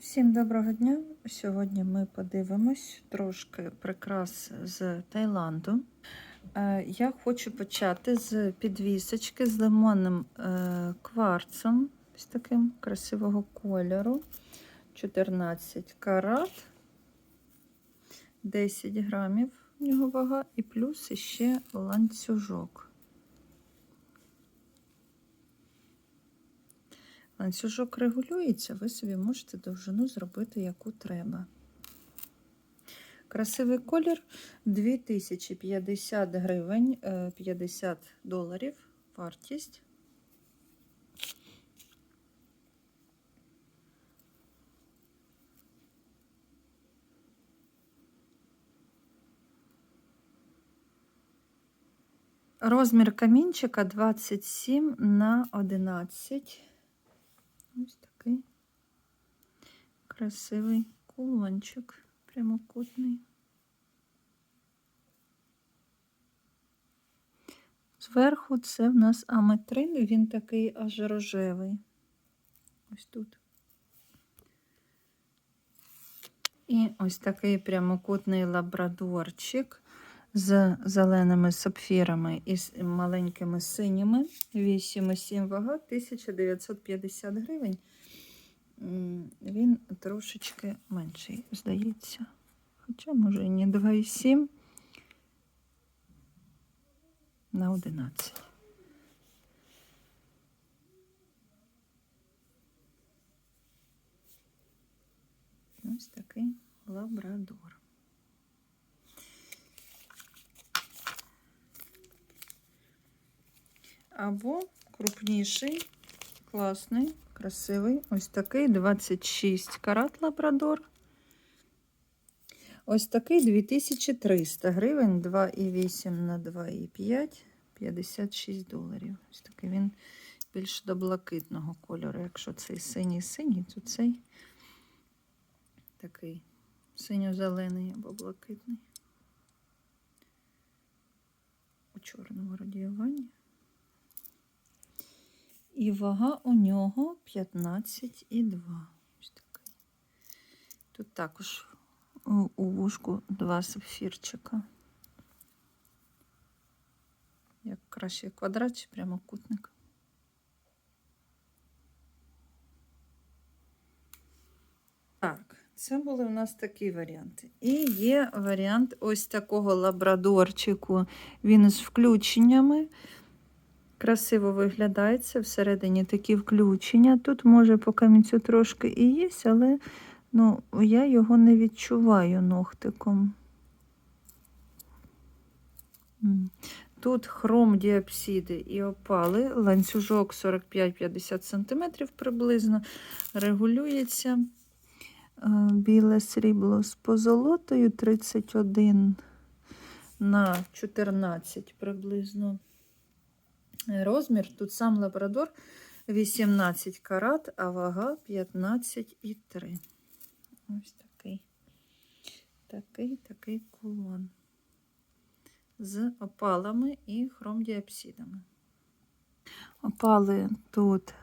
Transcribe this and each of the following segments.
Всім доброго дня! Сьогодні ми подивимось трошки прикрас з Таїланду. Е, Я хочу почати з підвісочки з лимонним е, кварцем, ось таким красивого кольору. 14 карат, 10 грамів в нього вага, і плюс ще ланцюжок. Ланцюжок регулюється, ви собі можете довжину зробити, яку треба. Красивий колір 2050 гривень, е, 50 доларів вартість. Розмір камінчика 27 на 11. Ось такий красивий кулончик прямокутний. Зверху це в нас аметрин, він такий аж рожевий. Ось тут. І ось такий прямокутний лабрадорчик з зеленими сапфірами і маленькими синіми. 8,7 вага, 1950 гривень. Він трошечки менший, здається. Хоча, може, і не 2,7 на 11. Ось такий лабрадор. Або крупніший, класний, красивий. Ось такий 26 карат лабрадор. Ось такий 2300 гривень, 2,8 на 2,5, 56 доларів. Ось такий він більш до блакитного кольору. Якщо цей синій-синій, то цей такий синьо-зелений або блакитний. У чорному радіюванні. І вага у нього 15,2. Тут також у, у вушку два сапфірчика. Як краще квадрат чи прямокутник. Так, це були у нас такі варіанти. І є варіант ось такого лабрадорчику. Він з включеннями. Красиво виглядається, всередині такі включення. Тут, може, по камінцю трошки і є, але ну, я його не відчуваю ногтиком. Тут хром діапсиди і опали, ланцюжок 45-50 см приблизно, регулюється. Е, Біле срібло з позолотою 31 на 14 приблизно розмір. Тут сам лабрадор 18 карат, а вага 15,3. Ось такий такий такий кулон. З опалами і хромдіапсидами. Опали тут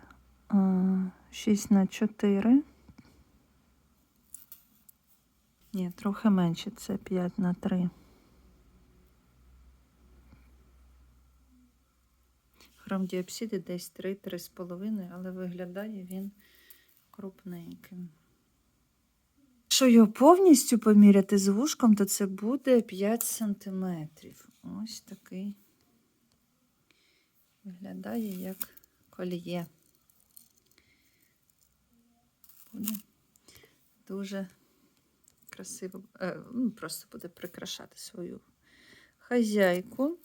6 на 4. Ні, трохи менше, це 5 на 3. Хромдіапсиди десь 3-3,5, але виглядає він крупненьким. Якщо його повністю поміряти з вушком, то це буде 5 см. Ось такий виглядає як коліє. Буде дуже красиво, е, ну, просто буде прикрашати свою хазяйку.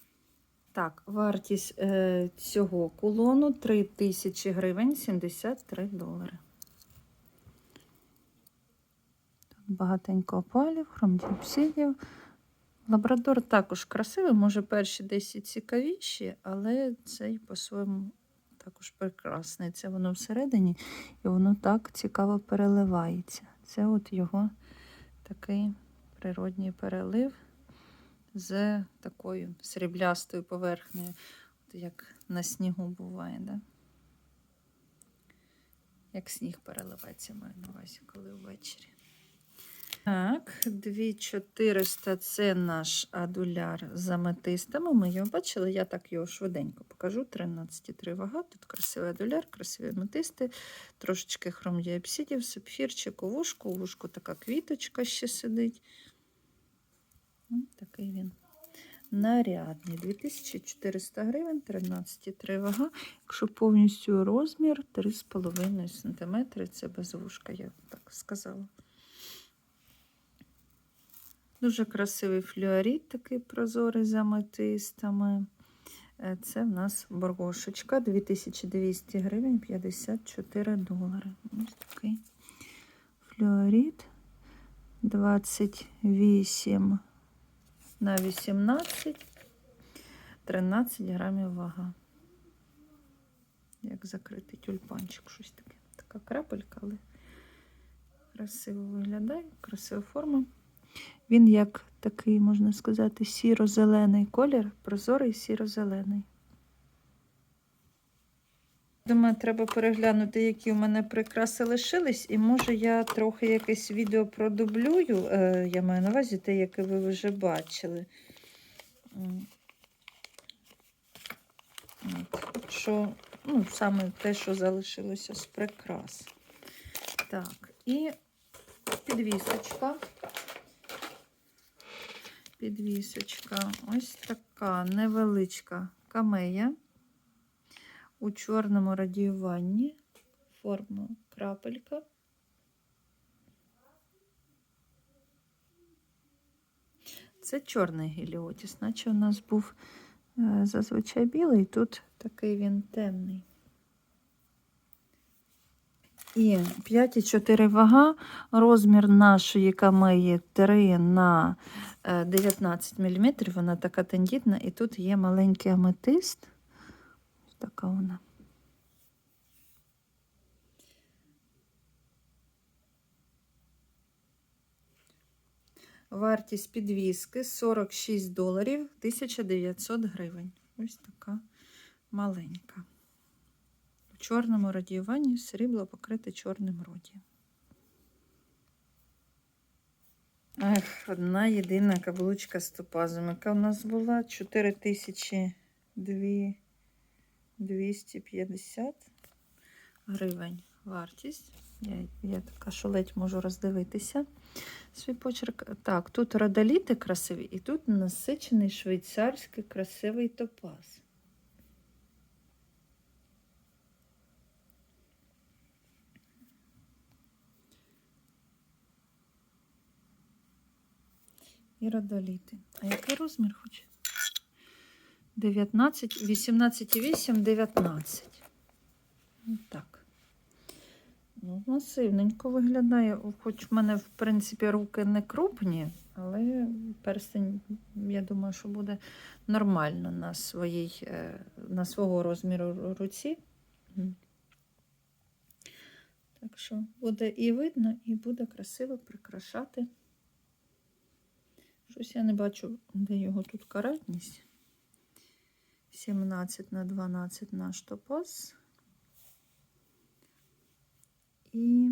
Так, вартість е, цього кулону 3000 гривень 73 долари. Тут багатенько опалів, хромдіопсидів. Лабрадор також красивий, може перші десь і цікавіші, але цей по-своєму також прекрасний. Це воно всередині, і воно так цікаво переливається. Це от його такий природній перелив з такою сріблястою поверхнею, от як на снігу буває. Да? Як сніг переливається, маю на увазі, коли ввечері. Так, 2400 це наш адуляр з аметистами. Ми його бачили, я так його швиденько покажу. 13,3 вага. Тут красивий адуляр, красиві аметисти, трошечки хромдіапсидів, сапфірчик у вушку. Вушку така квіточка ще сидить. Такий він. Нарядний. 2400 гривень, 13,3 вага. Якщо повністю розмір 3,5 см. Це без вушка, я так сказала. Дуже красивий флюорит, такий прозорий з аметистами. Е, Це в нас боргошечка 2200 гривень 54 долари. Ось такий флюорит 28 на 18, 13 грамів вага. Як закритий тюльпанчик, щось таке. Така крапелька, але красиво виглядає, красива форма. Він як такий, можна сказати, сіро-зелений колір, прозорий сіро-зелений. Думаю, треба переглянути, які у мене прикраси лишились, і може я трохи якесь відео продублюю. Е, я маю на увазі те, яке ви вже бачили. От, що, ну, саме те, що залишилося з прикрас. Так, і підвісочка. Підвісочка. Ось така невеличка камея у чорному радіюванні. Форма крапелька. Це чорний геліотіс, наче у нас був е, зазвичай білий, тут такий він темний. І 5,4 вага, розмір нашої камеї 3 на е, 19 мм, вона така тендітна, і тут є маленький аметист. Така вона. Вартість підвіски 46 доларів 1900 гривень. Ось така маленька. У чорному радіюванні срібло покрите чорним родієм. Ех, одна єдина каблучка з топазом, яка в нас була 4250 гривень вартість. Я, я така, що ледь можу роздивитися свій почерк. Так, тут родоліти красиві, і тут насичений швейцарський красивий топаз. І родоліти. А який розмір хоч? 19, 18,8, 19. Так. Ну, масивненько виглядає, хоч в мене, в принципі, руки не крупні, але перстень, я думаю, що буде нормально на, своїй, е, на свого розміру руці. Так що буде і видно, і буде красиво прикрашати. Щось я не бачу, де його тут каратність. 17 на 12 наш топаз. І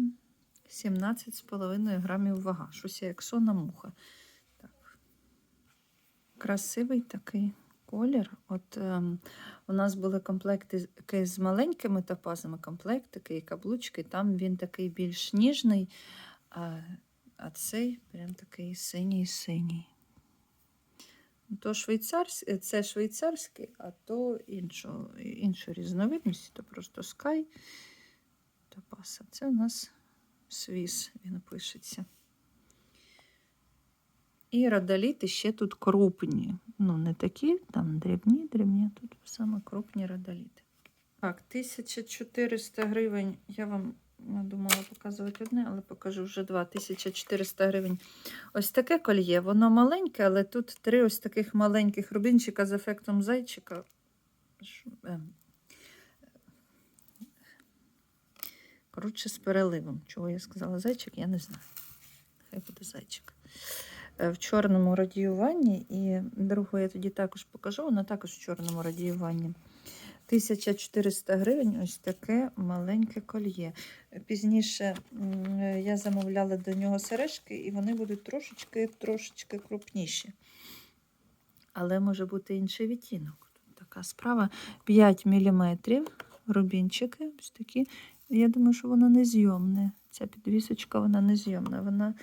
17,5 грамів вага. Щось як сонна муха. Так. Красивий такий колір. От ем, у нас були комплекти з- маленькими топазами, комплектики і каблучки. Там він такий більш ніжний, а, а цей прям такий синій-синій. То швейцарсь, е, це швейцарський, а то іншу, іншу різновидність, то просто скай топаса. Це у нас свіс, він пишеться. І родоліти ще тут крупні. Ну, не такі, там дрібні, дрібні, тут саме крупні родоліти. Так, 1400 гривень. Я вам не думала показувати одне, але покажу вже два. 1400 гривень. Ось таке кольє. Воно маленьке, але тут три ось таких маленьких рубінчика з ефектом зайчика. Ем, Коротше, з переливом. Чого я сказала зайчик, я не знаю. Хай буде зайчик. Е, В чорному радіюванні, і другу я тоді також покажу, вона також в чорному радіюванні. 1400 гривень ось таке маленьке кольє. Пізніше я замовляла до нього сережки, і вони будуть трошечки трошечки крупніші. Але може бути інший відтінок. Тут така справа 5 мм рубінчики. Ось такі. Я думаю, що воно не зйомне. Ця підвісочка вона не зйомна. Вона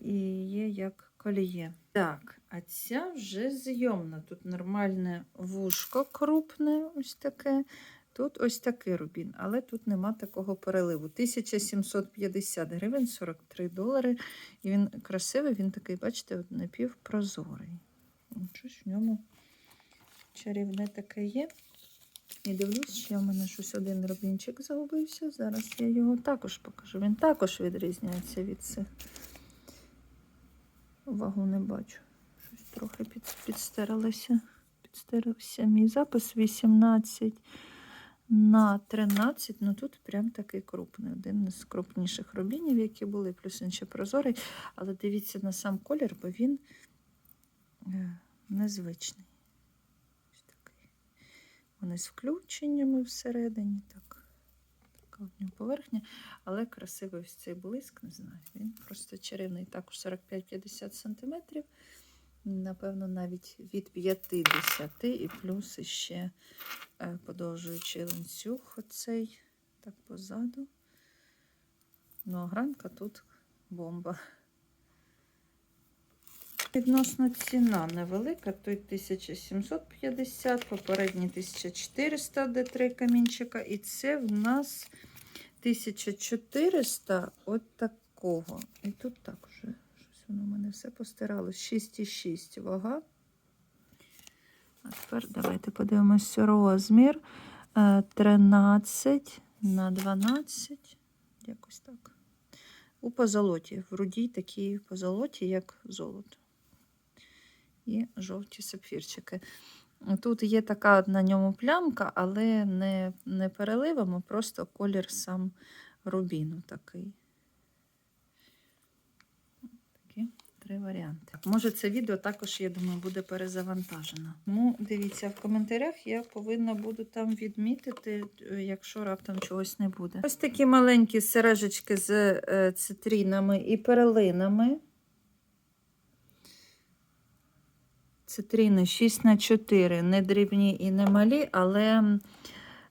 і є як коліє. Так, а ця вже зйомна. Тут нормальне вушко крупне, ось таке. Тут ось такий рубін, але тут нема такого переливу. 1750 гривень, 43 долари. І він красивий, він такий, бачите, напівпрозорий. Щось в ньому чарівне таке є. І дивлюсь, що в мене щось один рубінчик загубився. Зараз я його також покажу. Він також відрізняється від цих. Вагу не бачу. Трохи під, підстиралося. Підстирався мій запис 18 на 13. Ну тут прям такий крупний. Один з крупніших рубінів, які були, плюс він ще прозорий. Але дивіться на сам колір, бо він е, незвичний. Ось такий. Вони з включеннями всередині. Так, поверхня. Але красивий ось цей блиск, не знаю. Він просто чарівний. Також 45-50 см. Напевно, навіть від 50 і плюс ще подовжуючий ланцюг оцей так позаду. Ну, а гранка тут бомба. Відносно ціна невелика, той 1750, попередній 1400 де три камінчика, і це в нас 1400 от такого. І тут також щось воно в мене 6,6 вага. А тепер давайте подивимось розмір. Е, 13 на 12. Якось так. У позолоті. В рудій такі позолоті, як золото. І жовті сапфірчики. Тут є така на ньому плямка, але не, не а просто колір сам рубіну такий. Такі три варіанти. Може, це відео також, я думаю, буде перезавантажено. Ну, дивіться, в коментарях я повинна буду там відмітити, е, якщо раптом чогось не буде. Ось такі маленькі сережечки з е, цитрінами і перелинами. Цитріни 6 на 4 не дрібні і не малі, але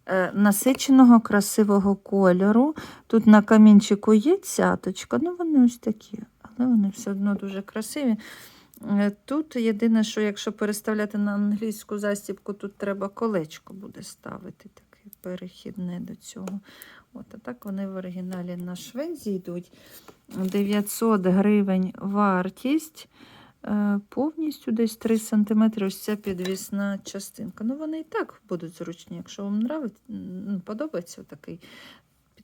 е, насиченого красивого кольору. Тут на камінчику є цяточка, ну вони ось такі, але вони все одно дуже красиві. Е, Тут єдине, що якщо переставляти на англійську застібку, тут треба колечко буде ставити, таке перехідне до цього. От, а так вони в оригіналі на шведзі йдуть. 900 гривень вартість. Е, Повністю десь 3 см ось ця підвісна частинка. Ну, вони і так будуть зручні. Якщо вам нравить, ну, подобається такий,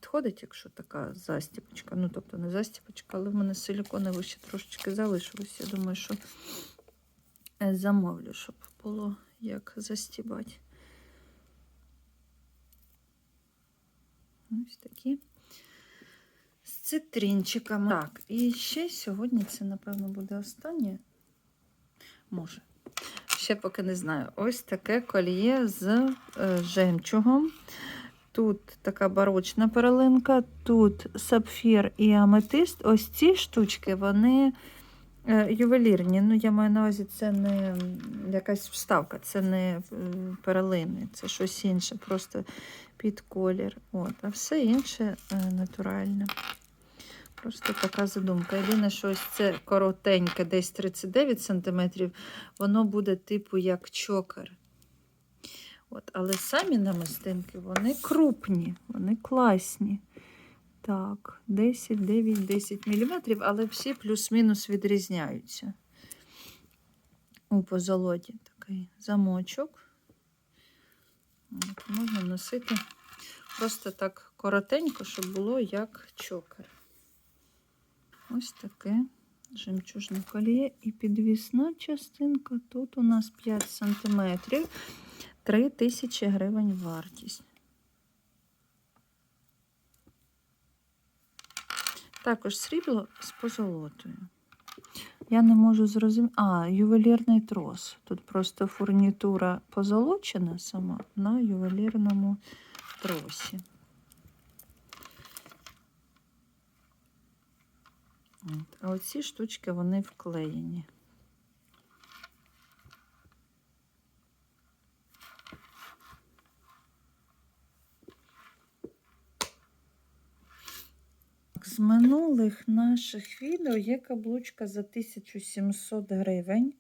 підходить, якщо така застіпочка. Ну, тобто не застіпочка, але в мене силіконове ще трошечки залишилось. Я думаю, що е, замовлю, щоб було як застібати. Ось такі. З цитринчиками. Так, і ще сьогодні це, напевно, буде останнє. Може. Ще поки не знаю. Ось таке кольє з е, жемчугом. Тут така барочна перелинка, тут сапфір і аметист. Ось ці штучки, вони е, ювелірні. Ну, я маю на увазі, це не якась вставка, це не м, перелини, це щось інше, просто під колір. От, а все інше е, натуральне. Просто така задумка. Єдине, що ось це коротеньке, десь 39 см, воно буде типу як чокер. От, але самі намистинки, вони крупні, вони класні. Так, 10, 9, 10 мм, але всі плюс-мінус відрізняються. У позолоті такий замочок. От, можна носити просто так коротенько, щоб було як чокер. Ось таке жемчужне коліє і підвісна частинка. Тут у нас 5 см, 3 тисячі гривень вартість. Також срібло з позолотою. Я не можу зрозуміти. А, ювелірний трос. Тут просто фурнітура позолочена сама на ювелірному тросі. А оці штучки вони вклеєні. З минулих наших відео є каблучка за 1700 гривень.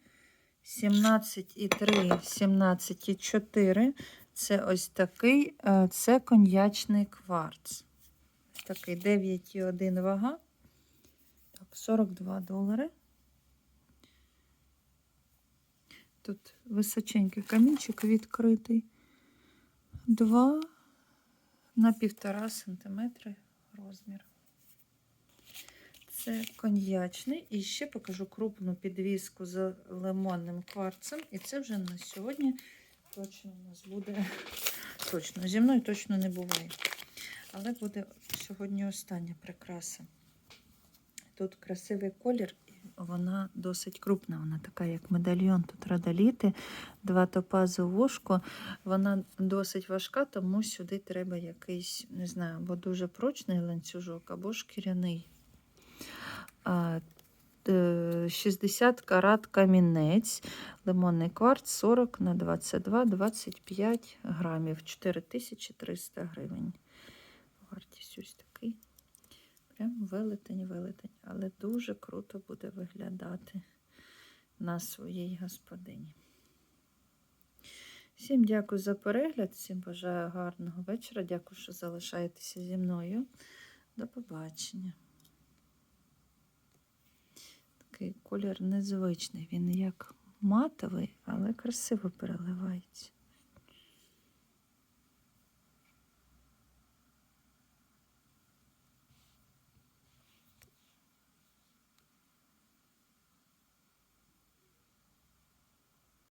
17,3, 17,4. Це ось такий, е, це коньячний кварц. Ось такий 9,1 вага. Так, 42 долари. Тут височенький камінчик відкритий. 2 на 1,5 сантиметри розмір. Це коньячний. І ще покажу крупну підвіску з лимонним кварцем. І це вже на сьогодні точно у нас буде. Точно, зі мною точно не буває. Але буде сьогодні остання прикраса. Тут красивий колір, вона досить крупна. Вона така, як медальйон. Тут радаліти, два топази вушко. Вона досить важка, тому сюди треба якийсь, не знаю, або дуже прочний ланцюжок, або шкіряний. А, е, 60 карат камінець, лимонний кварц 40 на 22, 25 грамів, 4300 гривень. Вартість ось такий. Прям велетень, велетень, але дуже круто буде виглядати на своїй господині. Всім дякую за перегляд, всім бажаю гарного вечора. Дякую, що залишаєтеся зі мною. До побачення. Такий колір незвичний. Він як матовий, але красиво переливається.